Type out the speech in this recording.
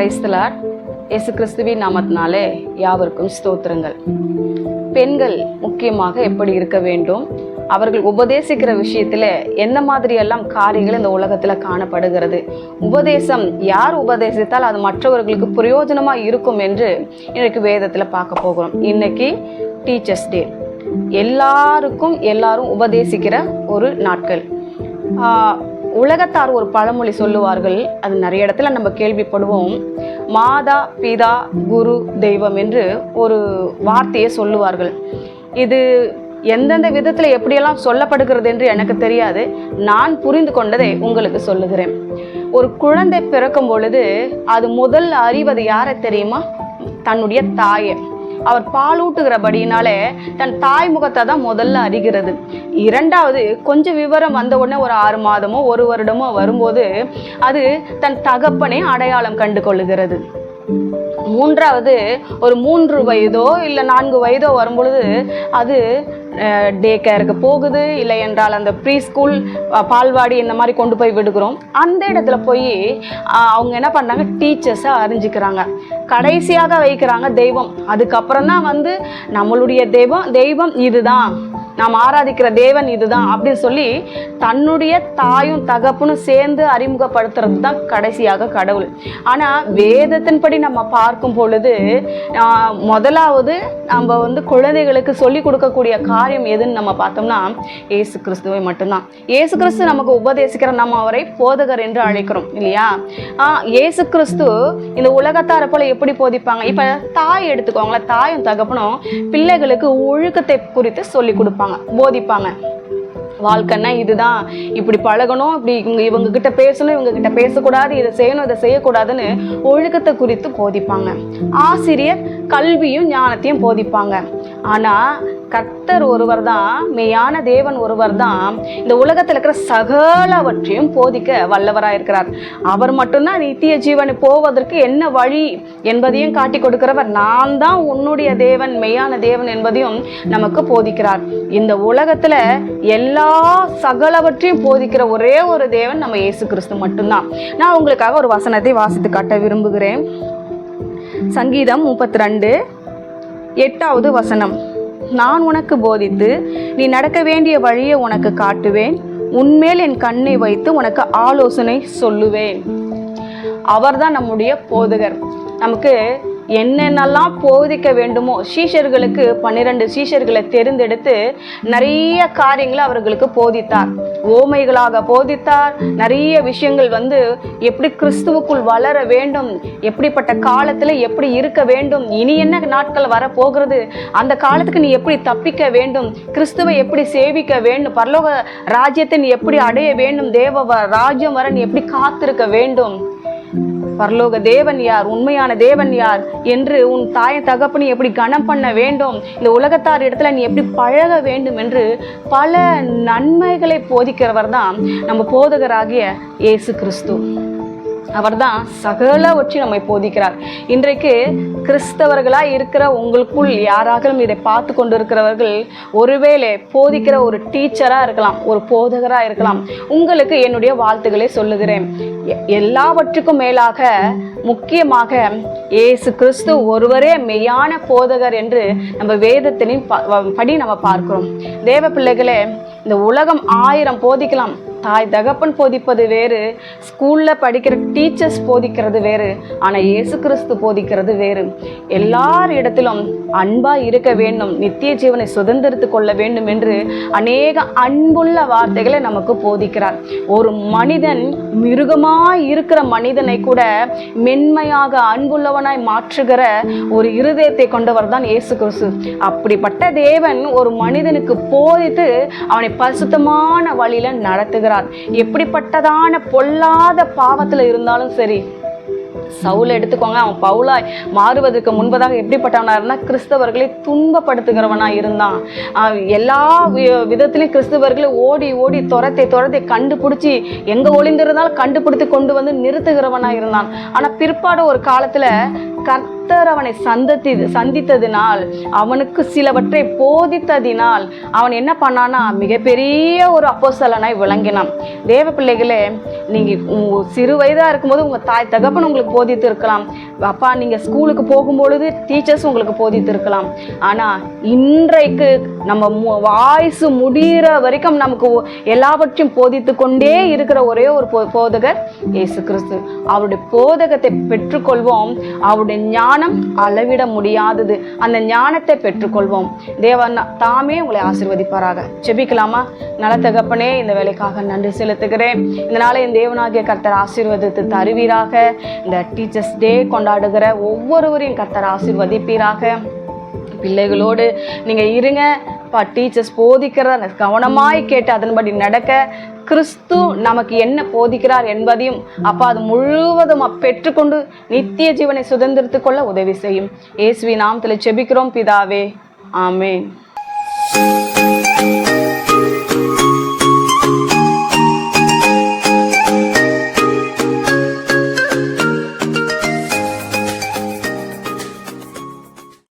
கிரைஸ்தலாட் இயேசு கிறிஸ்துவின் நாமத்தினாலே யாவருக்கும் ஸ்தோத்திரங்கள். பெண்கள் முக்கியமாக எப்படி இருக்க வேண்டும்? அவர்கள் உபதேசிக்கிற விஷயத்தில் எந்த மாதிரியெல்லாம் காரியங்கள் இந்த உலகத்தில் காணப்படுகிறது? உபதேசம் யார் உபதேசித்தால் அது மற்றவர்களுக்கு பிரயோஜனமாக இருக்கும் என்று இன்றைக்கு வேதத்தில் பார்க்க போகிறோம். இன்னைக்கு டீச்சர்ஸ் டே. எல்லாருக்கும் எல்லாரும் உபதேசிக்கிற ஒரு நாட்கள். உலகத்தார் ஒரு பழமொழி சொல்லுவார்கள். அது நிறைய இடத்துல நம்ம கேள்விப்படுவோம். மாதா பிதா குரு தெய்வம் என்று ஒரு வார்த்தையை சொல்லுவார்கள். இது எந்தெந்த விதத்தில் எப்படியெல்லாம் சொல்லப்படுகிறது என்று எனக்கு தெரியாது. நான் புரிந்து கொண்டதை உங்களுக்கு சொல்லுகிறேன். ஒரு குழந்தை பிறக்கும் பொழுது அது முதல் அறிவது யாரை தெரியுமா? தன்னுடைய தாயை. அவர் பாலூட்டுகிறபடியினாலே தன் தாய் முகத்தை தான் முதல்ல அறிகிறது. இரண்டாவது கொஞ்சம் விவரம் வந்த உடனே ஒரு ஆறு மாதமோ ஒரு வருடமோ வரும்போது அது தன் தகப்பனை அடையாளம் கண்டு கொள்ளுகிறது மூன்றாவது ஒரு மூன்று வயதோ இல்லை நான்கு வயதோ வரும்பொழுது அது டே கேருக்கு போகுது. இல்லை என்றால் அந்த ப்ரீ ஸ்கூல் பால்வாடி இந்த மாதிரி கொண்டு போய் விடுகிறோம். அந்த இடத்துல போய் அவங்க என்ன பண்ணாங்க? டீச்சர்ஸை அறிஞ்சிக்கிறாங்க. கடைசியாக வைக்கிறாங்க தெய்வம். அதுக்கப்புறம் தான் வந்து நம்மளுடைய தெய்வம் தெய்வம் இதுதான். நாம் ஆராதிக்கிற தேவன் இதுதான் அப்படின்னு சொல்லி தன்னுடைய தாயும் தகப்பனும் சேர்ந்து அறிமுகப்படுத்துறது தான் கடைசியாக கடவுள். ஆனால் வேதத்தின்படி நம்ம பார்க்கும் பொழுது முதலாவது நம்ம வந்து குழந்தைகளுக்கு சொல்லி கொடுக்கக்கூடிய காரியம் எதுன்னு நம்ம பார்த்தோம்னா ஏசு கிறிஸ்துவை மட்டும்தான். ஏசு கிறிஸ்து நமக்கு உபதேசிக்கிற நம்ம அவரை போதகர் என்று அழைக்கிறோம் இல்லையா? ஏசு கிறிஸ்து இந்த உலகத்தாரை போல எப்படி போதிப்பாங்க? இப்போ தாய் எடுத்துக்கோங்களேன் தாயும் தகப்பனும் பிள்ளைகளுக்கு ஒழுக்கத்தை குறித்து சொல்லி கொடுப்பாங்க. போதிப்பாங்க. வாழ்க்கைன்னா இதுதான். இப்படி பழகணும் இப்படி இவங்க இவங்க கிட்ட பேசணும் இவங்க கிட்ட பேசக்கூடாது இதை செய்யணும் இதை செய்யக்கூடாதுன்னு ஒழுக்கத்தை குறித்து போதிப்பாங்க. ஆசிரியர் கல்வியும் ஞானத்தையும் போதிப்பாங்க. ஆனால் கர்த்தர் ஒருவர் தான் மெய்யான தேவன் ஒருவர் தான் இந்த உலகத்தில் இருக்கிற சகலவற்றையும் போதிக்க வல்லவராக இருக்கிறார் அவர் மட்டும்தான் நித்திய ஜீவனை போவதற்கு என்ன வழி என்பதையும் காட்டி கொடுக்கிறவர் நான் தான் உன்னுடைய தேவன் மெய்யான தேவன் என்பதையும் நமக்கு போதிக்கிறார். இந்த உலகத்தில் எல்லா சகலவற்றையும் போதிக்கிற ஒரே ஒரு தேவன் நம்ம இயேசு கிறிஸ்து மட்டும்தான். நான் உங்களுக்காக ஒரு வசனத்தை வாசித்து காட்ட விரும்புகிறேன். சங்கீதம் முப்பத்தி ரெண்டு எட்டாவது வசனம். நான் உனக்கு போதித்து நீ நடக்க வேண்டிய வழியை உனக்கு காட்டுவேன். உன்மேல் என் கண்ணை வைத்து உனக்கு ஆலோசனை சொல்லுவேன். அவர்தான் நம்முடைய போதகர். நமக்கு என்னென்னலாம் போதிக்க வேண்டுமோ சீஷர்களுக்கு பன்னிரண்டு சீஷர்களை தேர்ந்தெடுத்து நிறைய காரியங்களை அவர்களுக்கு போதித்தார். ஓமைகளாக போதித்தார். நிறைய விஷயங்கள் வந்து எப்படி கிறிஸ்துவுக்குள் வளர வேண்டும் எப்படிப்பட்ட காலத்தில் எப்படி இருக்க வேண்டும் இனி என்ன நாட்கள் வரப்போகிறது அந்த காலத்துக்கு நீ எப்படி தப்பிக்க வேண்டும் கிறிஸ்துவை எப்படி சேவிக்க வேண்டும் பரலோக ராஜ்யத்தை நீ எப்படி அடைய வேண்டும் தேவ ராஜ்யம் வர நீ எப்படி காத்திருக்க வேண்டும் பரலோக தேவன் யார்? உண்மையான தேவன் யார்? என்று உன் தாய தகப்பனை எப்படி கனம் பண்ண வேண்டும்? இந்த உலகத்தார் இடத்துல நீ எப்படி பழக வேண்டும் என்று பல நன்மைகளை போதிக்கிறவர் தான் நம்ம போதகராகிய இயேசு கிறிஸ்து. அவர்தான் சகலவற்றி நம்மை போதிக்கிறார். இன்றைக்கு கிறிஸ்தவர்களாக இருக்கிற உங்களுக்குள் யாராகவும் இதை பார்த்து கொண்டு இருக்கிறவர்கள் ஒருவேளை போதிக்கிற ஒரு டீச்சராக இருக்கலாம் ஒரு போதகராக இருக்கலாம். உங்களுக்கு என்னுடைய வாழ்த்துக்களை சொல்லுகிறேன். எ- எல்லாவற்றுக்கும் மேலாக முக்கியமாக இயேசு கிறிஸ்து ஒருவரே மெய்யான போதகர் என்று நம்ம வேதத்தினின் ப- படி நம்ம பார்க்கிறோம். தேவ பிள்ளைகளே இந்த உலகம் ஆயிரம் போதிக்கலாம். தாய் தகப்பன் போதிப்பது வேறு ஸ்கூலில் படிக்கிற டீச்சர்ஸ் போதிக்கிறது வேறு ஆனால் இயேசு கிறிஸ்து போதிக்கிறது வேறு. எல்லார் இடத்திலும் அன்பாக இருக்க வேண்டும் நித்திய ஜீவனை சுதந்திரித்து கொள்ள வேண்டும் என்று அநேக அன்புள்ள வார்த்தைகளை நமக்கு போதிக்கிறார். ஒரு மனிதன் மிருகமாக இருக்கிற மனிதனை கூட மென்மையாக அன்புள்ளவனாய் மாற்றுகிற ஒரு இருதயத்தை கொண்டவர் தான் இயேசு கிறிஸ்து. அப்படிப்பட்ட தேவன் ஒரு மனிதனுக்கு போதித்து அவனை பரிசுத்தமான வழியில் நடத்துகிறார். எப்படிப்பட்டதான பொல்லாத பாவத்துல இருந்தாலும் சரி சவுலை எடுத்துக்கோங்க. அவன் பவுலாய் மாறுவதற்கு முன்பதாக எப்படிப்பட்டவனா இருந்தா கிறிஸ்தவர்களை துன்பப்படுத்துகிறவனா இருந்தான். எல்லா விதத்திலையும் கிறிஸ்தவர்களை ஓடி ஓடி துரத்தை துரத்தை கண்டுபிடிச்சி எங்க ஒளிந்திருந்தாலும் கண்டுபிடித்து கொண்டு வந்து நிறுத்துகிறவனா இருந்தான் ஆனா பிற்பாடு ஒரு காலத்துல கர்த்தர் அவனை சந்தத்தி சந்தித்ததினால் அவனுக்கு சிலவற்றை போதித்ததினால் அவன் என்ன பண்ணான்னா மிகப்பெரிய ஒரு அப்போசலனாய் விளங்கினான். தேவ பிள்ளைகளே நீங்கள் உங்க சிறு வயதாக இருக்கும்போது உங்கள் தாய் தகப்பன் உங்களுக்கு போதித்து இருக்கலாம் அப்பா நீங்கள் ஸ்கூலுக்கு போகும்பொழுது டீச்சர்ஸ் உங்களுக்கு போதித்து இருக்கலாம் ஆனால் இன்றைக்கு நம்ம வாய்ஸு வாய்ஸ் முடிகிற வரைக்கும் நமக்கு எல்லாவற்றையும் போதித்து கொண்டே இருக்கிற ஒரே ஒரு போ- போதகர் இயேசு கிறிஸ்து. அவருடைய போதகத்தை பெற்றுக்கொள்வோம். அவருடைய ஞானம் அளவிட முடியாதது. அந்த ஞானத்தை பெற்றுக்கொள்வோம். தேவன் தாமே உங்களை ஆசீர்வதிப்பாராக. ஜெபிக்கலாமா? நலத்தகப்பனே தகப்பனே இந்த வேலைக்காக நன்றி செலுத்துகிறேன். இதனால் என் தேவனாகிய கர்த்தர் ஆசீர்வதித்து தருவீராக. இந்த டீச்சர்ஸ் டே கொண்டாடுகிற ஒவ்வொருவரையும் கத்தர் ஆசிர்வதிப்பீராக. பிள்ளைகளோடு நீங்கள் இருங்க. பா டீச்சர்ஸ் போதிக்கிறத கவனமாய் கேட்டு அதன்படி நடக்க. கிறிஸ்து நமக்கு என்ன போதிக்கிறார் என்பதையும் அப்பா அது முழுவதும் பெற்றுக்கொண்டு நித்திய ஜீவனை சுதந்திரத்து கொள்ள உதவி செய்யும். இயேசுவி நாமத்தில் செபிக்கிறோம் பிதாவே. ஆமேன்.